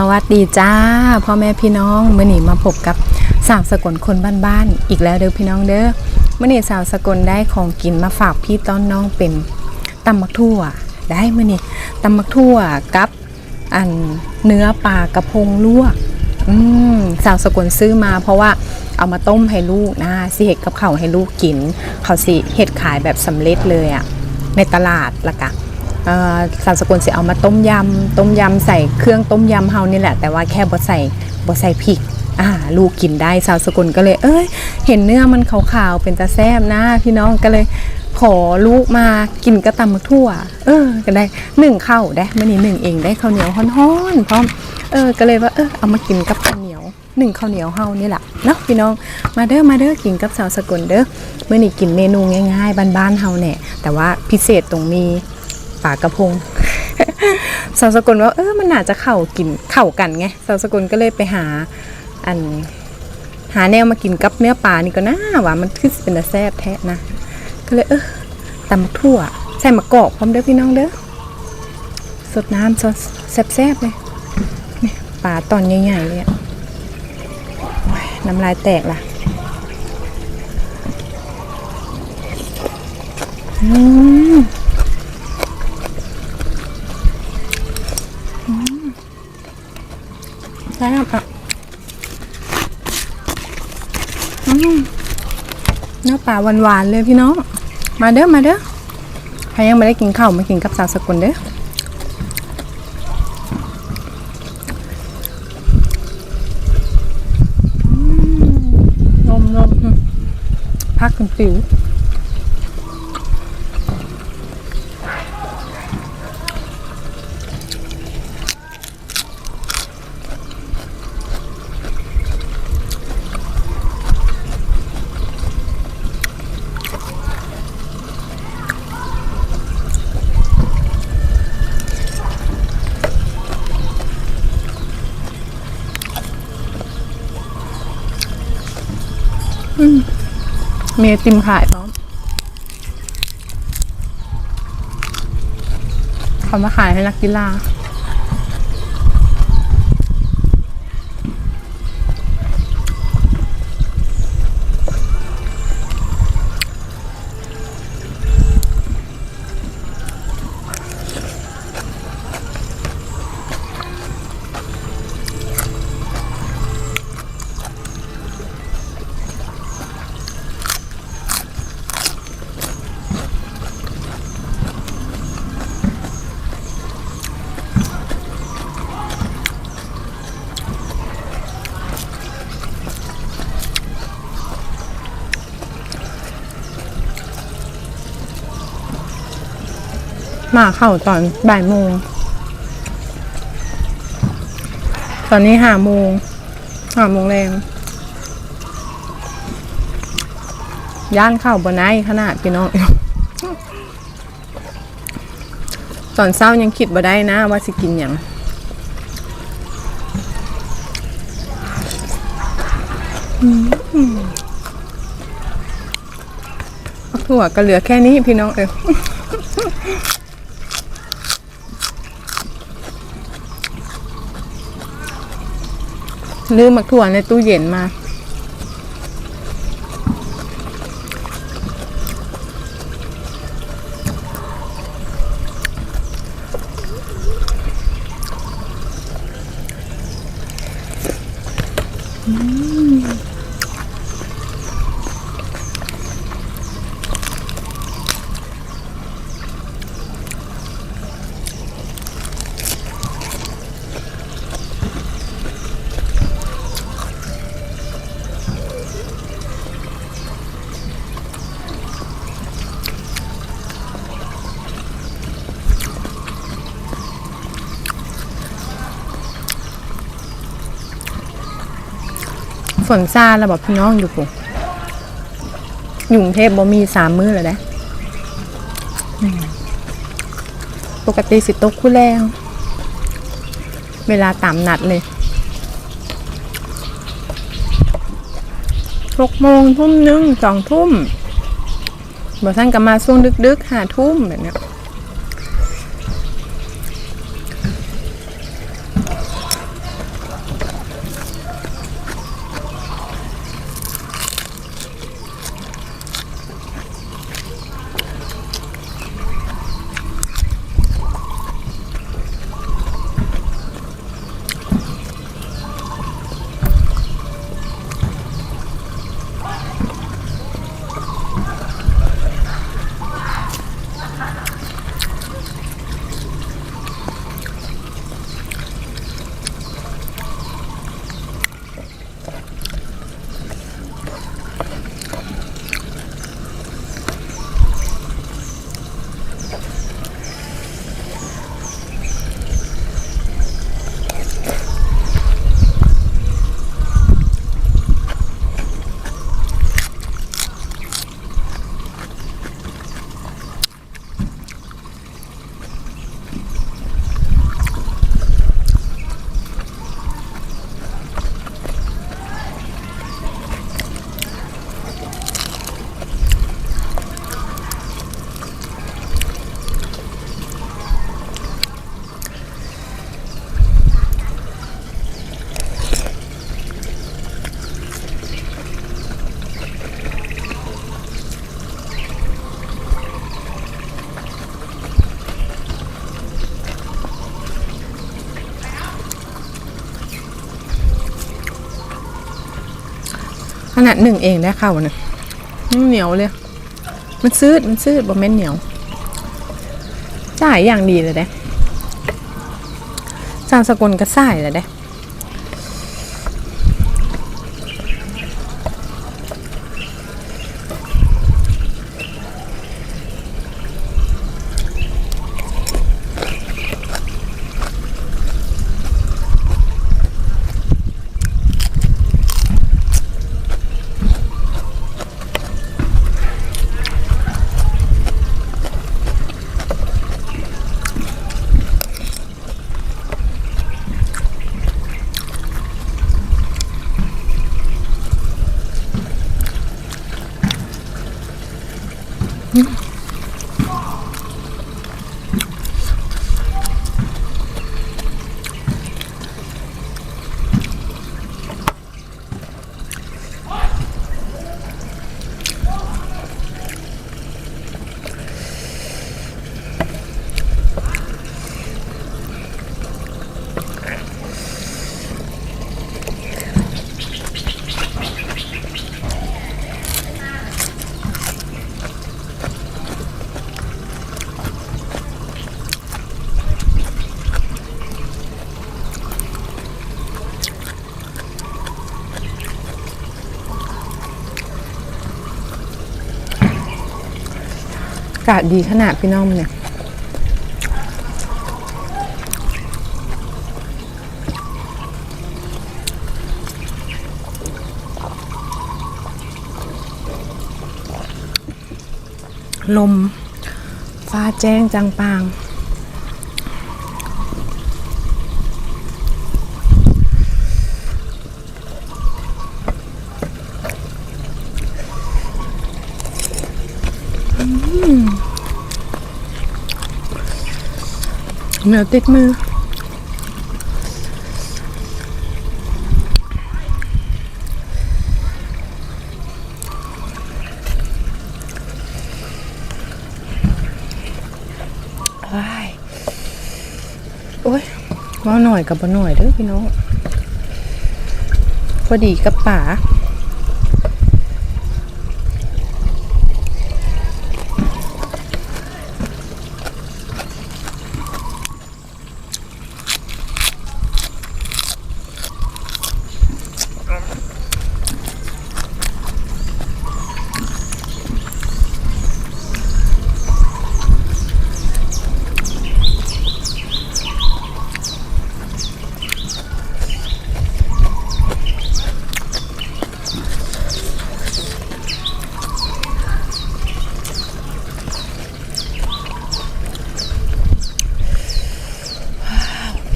สวัสดีจ้าพ่อแม่พี่น้องเมื่อนี้มาพบกับสาวสกลคนบ้านๆอีกแล้วเด้อพี่น้องเด้อเมื่อนี้สาวสกลได้ของกินมาฝากพี่ต้อนน้องเป็นตำมักทั่ว ได้เมื่อนี้ตำมักทั่วกับอันเนื้อปลากระพงลวกอืมสาวสกลซื้อมาเพราะว่าเอามาต้มให้ลูกนะสิเห็ดกับเขาให้ลูกกิน เขาสิเห็ดขายแบบสำเร็จเลยอะในตลาดละกะเอ่อ สาวสกุลสิเอามาต้มยำต้มยำใส่เครื่องต้มยำเฮานี่แหละ แต่ว่าแค่บ่ใส่บ่ใส่พริกอ่าลูกกินได้สาวสกุลก็เลย เอ้ย เห็นเนื้อมันขาวๆเป็นตาแซบนะ พี่น้องก็เลยขอลูกมากินกระตำมักทั่ว เออ ก็ได้หนึ่งข้าวได้มื่อนี้หนึ่งเองได้ข้าวเหนียวฮ้อนๆพร้อมเออก็เลยว่าเออเอามากินกับข้าวเหนียวหนึ่งข้าวเหนียวเฮานี่แหละเนาะพี่น้องมาเด้อมาเด้อกินกับสาวสกุลเด้อเมื่อนี้กินเมนูง่ายๆบ้านๆเฮาเนี่ยแต่ว่าพิเศษตรงมี ปากระพงสาวสกุลว่าเออมันน่าจจะเข้ากินเข้ากันไงสาวสกุลก็เลยไปหาอันหาแนวมากินกับเนื้อปลานี่ก็น่าว่ามันคือเป็นแซ่บแท้นะก็เลยเออตำทั่วใส่มะกอกพร้อมเด้อพี่น้องเด้อสดน้ำสดแซ่บๆเลยนี่ปลาตอนใหญ่ๆเลยอะโอ้ยน้ำลายแตกล่ะอืม แซ่บอะเนื้อปลาหวานๆเลยพี่น้อง มาเด้อมาเด้อใครยังไม่ได้กินข้าวมากินกับสาวสกุลเด้ออืมนมนมพักกันปิว มีติมขายพร้อมเขามาขายให้นักกีฬา มาเข้าตอนบ่ายโมง ตอนนี้ห้าโมงห้าโมงแรงย่านเข้าบนไนขนาดพี่น้องตอนเศร้ายังคิดบ่ได้นะว่าสิกินอย่างถั่วก็เหลือแค่นี้พี่น้องเอ ลืมมักถั่วในตู้เย็นมา ฝนซาแล้วบอกพี่น้องอยู่ปุ๊อยู่กรุงเทพบ่มีสามมื้อแล้วนะปกติสิตกคู่แรงเวลาตามนัดเลยหกโมงทุ่มหนึ่งสองทุ่มบ่ท่านก็มาช่วงดึกๆห้าทุ่มแบบเนี้ย หนึ่งเองได้ข้าวน่ะเหนียวเลย มันซืดมันซืดบะเม่นเหนียวจ่ายอย่างดีเลยเด้จางสกุลก็ส่เลยเด้ อากาศดีขนาดพี่น้องเนี่ยลม ฟ้าแจ้งจังปาง เหนียวติดมือว้ายโอ้ยว่าหน่อยกับบ่หน่อยเด้อพี่น้องพอดีกับป่า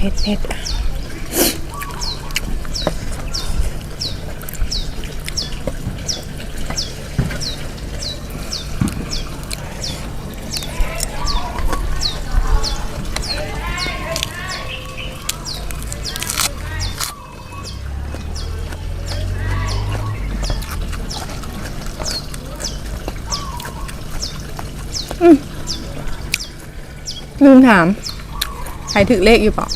ผ็ดเผ็ดอืมลืมถาม ใครถือเลขอยู่เปล่า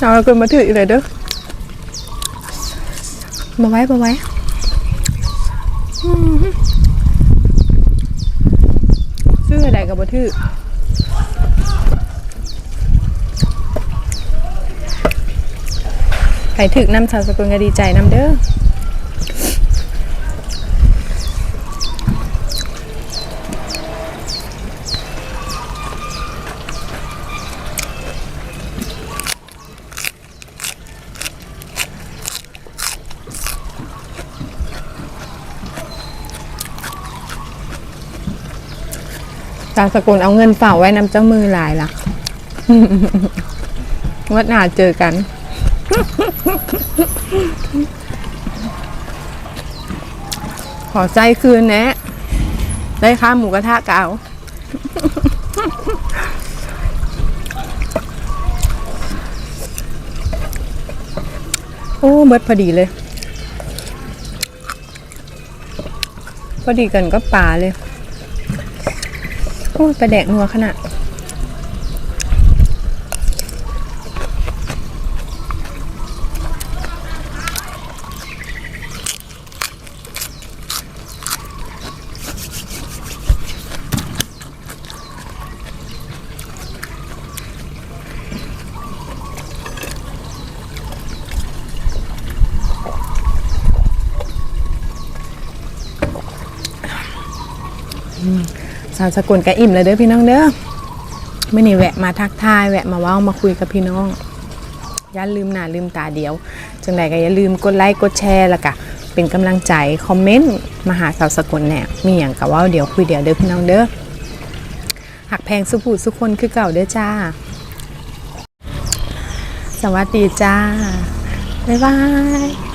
เอาคนมาถืออีกเลยเด้อมาไว้มาไว้ซื้ออะไรกับมาถือใครถึกน้ำชาวสกุลก็ดีใจน้ำเด้อ จางสกุลเอาเงินฝากไว้นำเจ้ามือหลายล่ะวัดหนาเจอกัน ขอใจคืนแนะได้ค่าหมูกระทะเก่าโอ้เบิดพอดีเลย พอดีกันก็ป่าเลย โอ้ยปลาแดกนัวขนาด สาวสกุลก็อิ่มเลยเด้อพี่น้องเด้อไม่นี้แวะมาทักทายแวะมาเว้ามาคุยกับพี่น้อง อย่าลืมหน้าลืมตาเดียว จังใดก็อย่าลืมกดไลค์กดแชร์ล้วก็เป็นกำลังใจคอมเมนต์มาหาสาวสกุลแน่มีอย่างกับว่าเดี๋ยวคุยเดี๋ยวเด้อพี่น้องเด้อหักแพงสุภูสุคนคือเก่าเด้อจ้า สวัสดีจ้าบ๊ายบาย